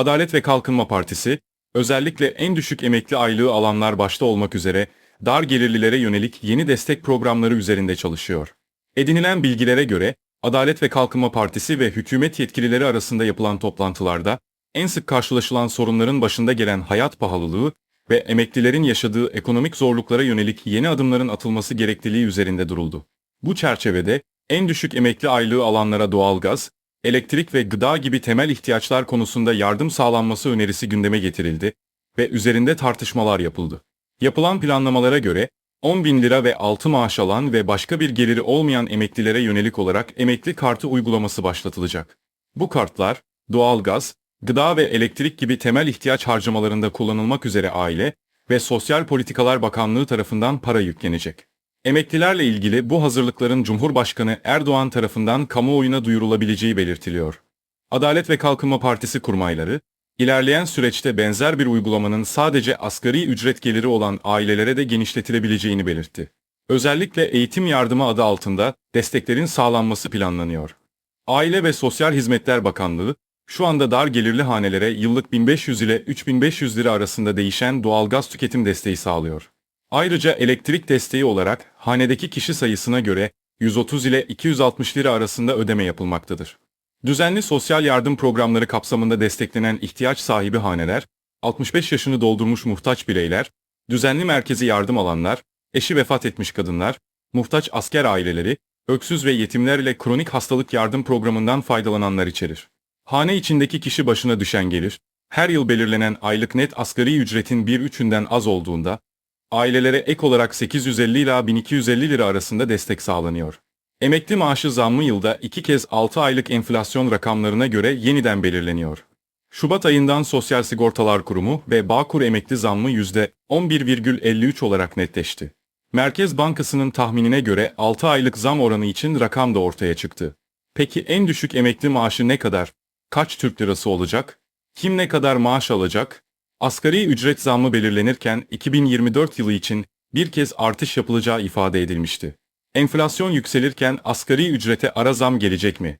Adalet ve Kalkınma Partisi, özellikle en düşük emekli aylığı alanlar başta olmak üzere dar gelirlilere yönelik yeni destek programları üzerinde çalışıyor. Edinilen bilgilere göre Adalet ve Kalkınma Partisi ve hükümet yetkilileri arasında yapılan toplantılarda en sık karşılaşılan sorunların başında gelen hayat pahalılığı ve emeklilerin yaşadığı ekonomik zorluklara yönelik yeni adımların atılması gerekliliği üzerinde duruldu. Bu çerçevede en düşük emekli aylığı alanlara doğalgaz, elektrik ve gıda gibi temel ihtiyaçlar konusunda yardım sağlanması önerisi gündeme getirildi ve üzerinde tartışmalar yapıldı. Yapılan planlamalara göre 10 bin lira ve altı maaş alan ve başka bir geliri olmayan emeklilere yönelik olarak emekli kartı uygulaması başlatılacak. Bu kartlar, doğalgaz, gıda ve elektrik gibi temel ihtiyaç harcamalarında kullanılmak üzere Aile ve Sosyal Politikalar Bakanlığı tarafından para yüklenecek. Emeklilerle ilgili bu hazırlıkların Cumhurbaşkanı Erdoğan tarafından kamuoyuna duyurulabileceği belirtiliyor. Adalet ve Kalkınma Partisi kurmayları, ilerleyen süreçte benzer bir uygulamanın sadece asgari ücret geliri olan ailelere de genişletilebileceğini belirtti. Özellikle eğitim yardımı adı altında desteklerin sağlanması planlanıyor. Aile ve Sosyal Hizmetler Bakanlığı, şu anda dar gelirli hanelere yıllık 1500 ile 3500 lira arasında değişen doğalgaz tüketim desteği sağlıyor. Ayrıca elektrik desteği olarak hanedeki kişi sayısına göre 130 ile 260 lira arasında ödeme yapılmaktadır. Düzenli sosyal yardım programları kapsamında desteklenen ihtiyaç sahibi haneler, 65 yaşını doldurmuş muhtaç bireyler, düzenli merkezi yardım alanlar, eşi vefat etmiş kadınlar, muhtaç asker aileleri, öksüz ve yetimler ile kronik hastalık yardım programından faydalananlar içerir. Hane içindeki kişi başına düşen gelir, her yıl belirlenen aylık net asgari ücretin bir üçünden az olduğunda, ailelere ek olarak 850 ila 1250 lira arasında destek sağlanıyor. Emekli maaşı zammı yılda iki kez 6 aylık enflasyon rakamlarına göre yeniden belirleniyor. Şubat ayından Sosyal Sigortalar Kurumu ve Bağkur emekli zammı %11,53 olarak netleşti. Merkez Bankası'nın tahminine göre 6 aylık zam oranı için rakam da ortaya çıktı. Peki en düşük emekli maaşı ne kadar? Kaç Türk lirası olacak? Kim ne kadar maaş alacak? Asgari ücret zammı belirlenirken 2024 yılı için bir kez artış yapılacağı ifade edilmişti. Enflasyon yükselirken asgari ücrete ara zam gelecek mi?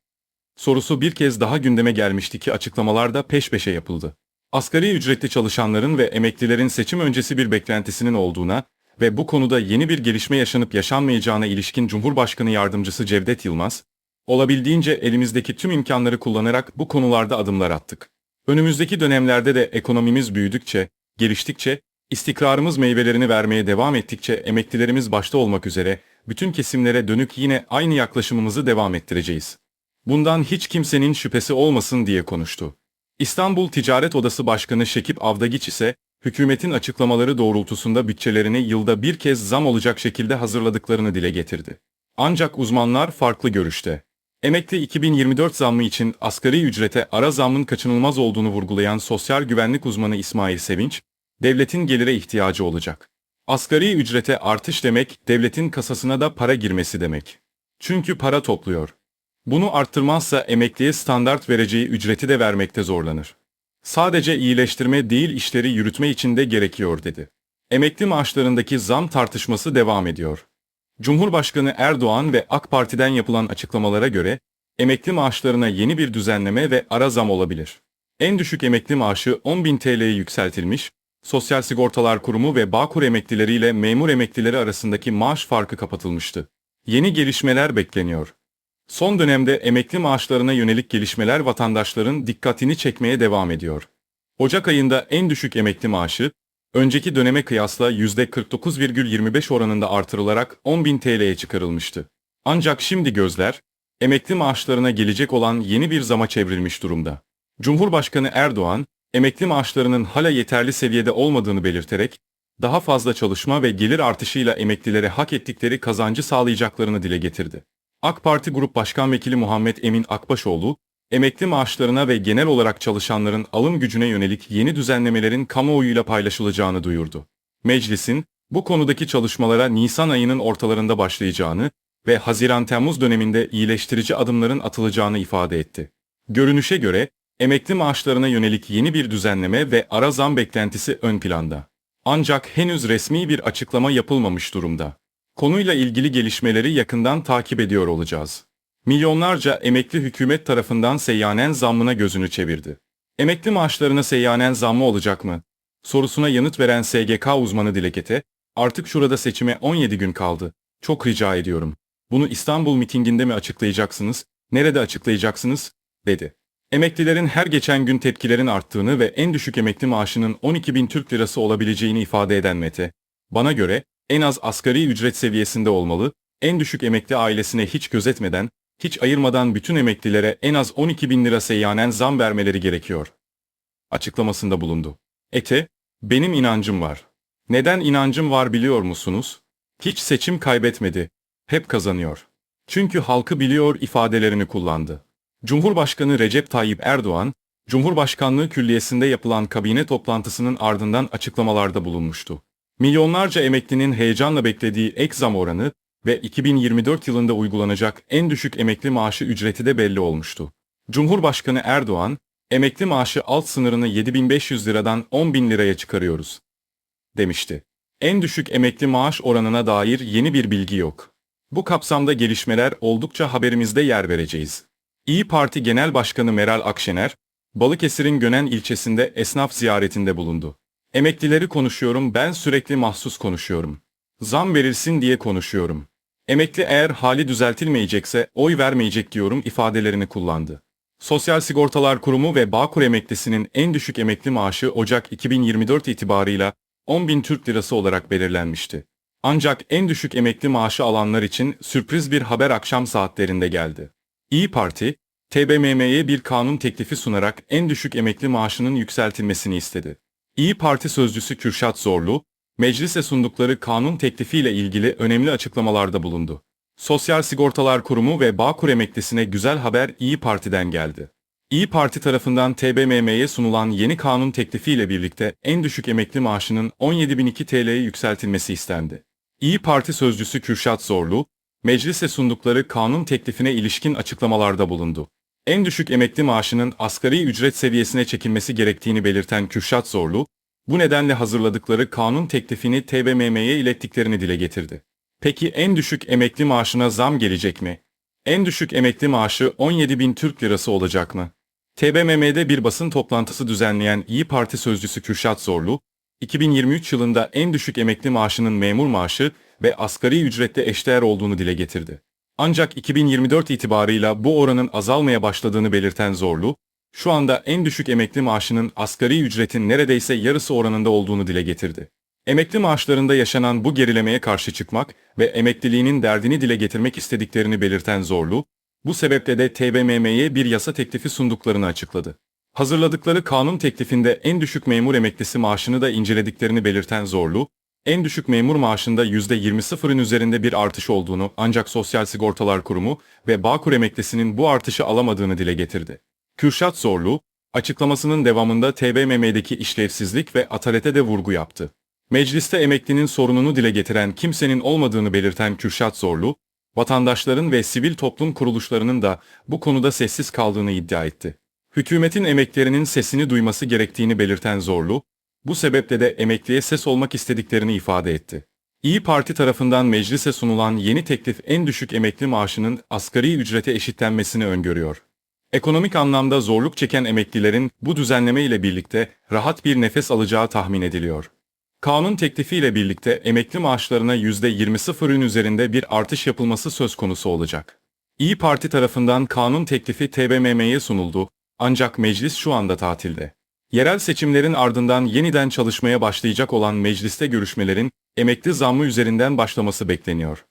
Sorusu bir kez daha gündeme gelmişti ki açıklamalarda peş peşe yapıldı. Asgari ücretli çalışanların ve emeklilerin seçim öncesi bir beklentisinin olduğuna ve bu konuda yeni bir gelişme yaşanıp yaşanmayacağına ilişkin Cumhurbaşkanı Yardımcısı Cevdet Yılmaz, olabildiğince elimizdeki tüm imkanları kullanarak bu konularda adımlar attık. Önümüzdeki dönemlerde de ekonomimiz büyüdükçe, geliştikçe, istikrarımız meyvelerini vermeye devam ettikçe emeklilerimiz başta olmak üzere bütün kesimlere dönük yine aynı yaklaşımımızı devam ettireceğiz. Bundan hiç kimsenin şüphesi olmasın diye konuştu. İstanbul Ticaret Odası Başkanı Şekip Avdagiç ise, hükümetin açıklamaları doğrultusunda bütçelerini yılda bir kez zam olacak şekilde hazırladıklarını dile getirdi. Ancak uzmanlar farklı görüşte. Emekli 2024 zammı için asgari ücrete ara zammın kaçınılmaz olduğunu vurgulayan sosyal güvenlik uzmanı İsmail Sevinç, devletin gelire ihtiyacı olacak. Asgari ücrete artış demek, devletin kasasına da para girmesi demek. Çünkü para topluyor. Bunu arttırmazsa emekliye standart vereceği ücreti de vermekte zorlanır. Sadece iyileştirme değil işleri yürütme için de gerekiyor dedi. Emekli maaşlarındaki zam tartışması devam ediyor. Cumhurbaşkanı Erdoğan ve AK Parti'den yapılan açıklamalara göre emekli maaşlarına yeni bir düzenleme ve ara zam olabilir. En düşük emekli maaşı 10.000 TL'ye yükseltilmiş, Sosyal Sigortalar Kurumu ve Bağkur emeklileriyle memur emeklileri arasındaki maaş farkı kapatılmıştı. Yeni gelişmeler bekleniyor. Son dönemde emekli maaşlarına yönelik gelişmeler vatandaşların dikkatini çekmeye devam ediyor. Ocak ayında en düşük emekli maaşı, önceki döneme kıyasla %49,25 oranında artırılarak 10.000 TL'ye çıkarılmıştı. Ancak şimdi gözler, emekli maaşlarına gelecek olan yeni bir zama çevrilmiş durumda. Cumhurbaşkanı Erdoğan, emekli maaşlarının hala yeterli seviyede olmadığını belirterek, daha fazla çalışma ve gelir artışıyla emeklilere hak ettikleri kazancı sağlayacaklarını dile getirdi. AK Parti Grup Başkan Vekili Muhammed Emin Akbaşoğlu, emekli maaşlarına ve genel olarak çalışanların alım gücüne yönelik yeni düzenlemelerin kamuoyuyla paylaşılacağını duyurdu. Meclisin, bu konudaki çalışmalara Nisan ayının ortalarında başlayacağını ve Haziran-Temmuz döneminde iyileştirici adımların atılacağını ifade etti. Görünüşe göre, emekli maaşlarına yönelik yeni bir düzenleme ve ara zam beklentisi ön planda. Ancak henüz resmi bir açıklama yapılmamış durumda. Konuyla ilgili gelişmeleri yakından takip ediyor olacağız. Milyonlarca emekli hükümet tarafından seyyanen zammına gözünü çevirdi. Emekli maaşlarına seyyanen zammı olacak mı? Sorusuna yanıt veren SGK uzmanı Dilekete, artık şurada seçime 17 gün kaldı. Çok rica ediyorum. Bunu İstanbul mitinginde mi açıklayacaksınız, nerede açıklayacaksınız, dedi. Emeklilerin her geçen gün tepkilerin arttığını ve en düşük emekli maaşının 12 bin Türk lirası olabileceğini ifade eden Mete, bana göre en az asgari ücret seviyesinde olmalı, en düşük emekli ailesine hiç gözetmeden, hiç ayırmadan bütün emeklilere en az 12 bin lira seyyanen zam vermeleri gerekiyor. Açıklamasında bulundu. Ete, benim inancım var. Neden inancım var biliyor musunuz? Hiç seçim kaybetmedi. Hep kazanıyor. Çünkü halkı biliyor ifadelerini kullandı. Cumhurbaşkanı Recep Tayyip Erdoğan, Cumhurbaşkanlığı Külliyesi'nde yapılan kabine toplantısının ardından açıklamalarda bulunmuştu. Milyonlarca emeklinin heyecanla beklediği ek zam oranı ve 2024 yılında uygulanacak en düşük emekli maaşı ücreti de belli olmuştu. Cumhurbaşkanı Erdoğan, emekli maaşı alt sınırını 7500 liradan 10.000 liraya çıkarıyoruz, demişti. En düşük emekli maaş oranına dair yeni bir bilgi yok. Bu kapsamda gelişmeler oldukça haberimizde yer vereceğiz. İyi Parti Genel Başkanı Meral Akşener, Balıkesir'in Gönen ilçesinde esnaf ziyaretinde bulundu. Emeklileri konuşuyorum, ben sürekli mahsus konuşuyorum. Zam verilsin diye konuşuyorum. Emekli eğer hali düzeltilmeyecekse oy vermeyecek diyorum ifadelerini kullandı. Sosyal Sigortalar Kurumu ve Bağkur emeklisinin en düşük emekli maaşı Ocak 2024 itibarıyla 10.000 Türk Lirası olarak belirlenmişti. Ancak en düşük emekli maaşı alanlar için sürpriz bir haber akşam saatlerinde geldi. İyi Parti, TBMM'ye bir kanun teklifi sunarak en düşük emekli maaşının yükseltilmesini istedi. İyi Parti sözcüsü Kürşat Zorlu, meclise sundukları kanun teklifiyle ilgili önemli açıklamalarda bulundu. Sosyal Sigortalar Kurumu ve Bağkur emeklisine güzel haber İyi Parti'den geldi. İyi Parti tarafından TBMM'ye sunulan yeni kanun teklifiyle birlikte en düşük emekli maaşının 17.002 TL'ye yükseltilmesi istendi. İyi Parti sözcüsü Kürşat Zorlu, meclise sundukları kanun teklifine ilişkin açıklamalarda bulundu. En düşük emekli maaşının asgari ücret seviyesine çekilmesi gerektiğini belirten Kürşat Zorlu, bu nedenle hazırladıkları kanun teklifini TBMM'ye ilettiklerini dile getirdi. Peki en düşük emekli maaşına zam gelecek mi? En düşük emekli maaşı 17 bin Türk lirası olacak mı? TBMM'de bir basın toplantısı düzenleyen İyi Parti sözcüsü Kürşat Zorlu, 2023 yılında en düşük emekli maaşının memur maaşı ve asgari ücrette eşdeğer olduğunu dile getirdi. Ancak 2024 itibarıyla bu oranın azalmaya başladığını belirten Zorlu, şu anda en düşük emekli maaşının asgari ücretin neredeyse yarısı oranında olduğunu dile getirdi. Emekli maaşlarında yaşanan bu gerilemeye karşı çıkmak ve emekliliğinin derdini dile getirmek istediklerini belirten Zorlu, bu sebeple de TBMM'ye bir yasa teklifi sunduklarını açıkladı. Hazırladıkları kanun teklifinde en düşük memur emeklisi maaşını da incelediklerini belirten Zorlu, en düşük memur maaşında %20'ın üzerinde bir artış olduğunu ancak Sosyal Sigortalar Kurumu ve Bağkur emeklisinin bu artışı alamadığını dile getirdi. Kürşat Zorlu, açıklamasının devamında TBMM'deki işlevsizlik ve atalete de vurgu yaptı. Mecliste emeklinin sorununu dile getiren kimsenin olmadığını belirten Kürşat Zorlu, vatandaşların ve sivil toplum kuruluşlarının da bu konuda sessiz kaldığını iddia etti. Hükümetin emeklerinin sesini duyması gerektiğini belirten Zorlu, bu sebeple de emekliye ses olmak istediklerini ifade etti. İyi Parti tarafından meclise sunulan yeni teklif en düşük emekli maaşının asgari ücrete eşitlenmesini öngörüyor. Ekonomik anlamda zorluk çeken emeklilerin bu düzenleme ile birlikte rahat bir nefes alacağı tahmin ediliyor. Kanun teklifiyle birlikte emekli maaşlarına %20'ın üzerinde bir artış yapılması söz konusu olacak. İyi Parti tarafından kanun teklifi TBMM'ye sunuldu ancak meclis şu anda tatilde. Yerel seçimlerin ardından yeniden çalışmaya başlayacak olan mecliste görüşmelerin emekli zammı üzerinden başlaması bekleniyor.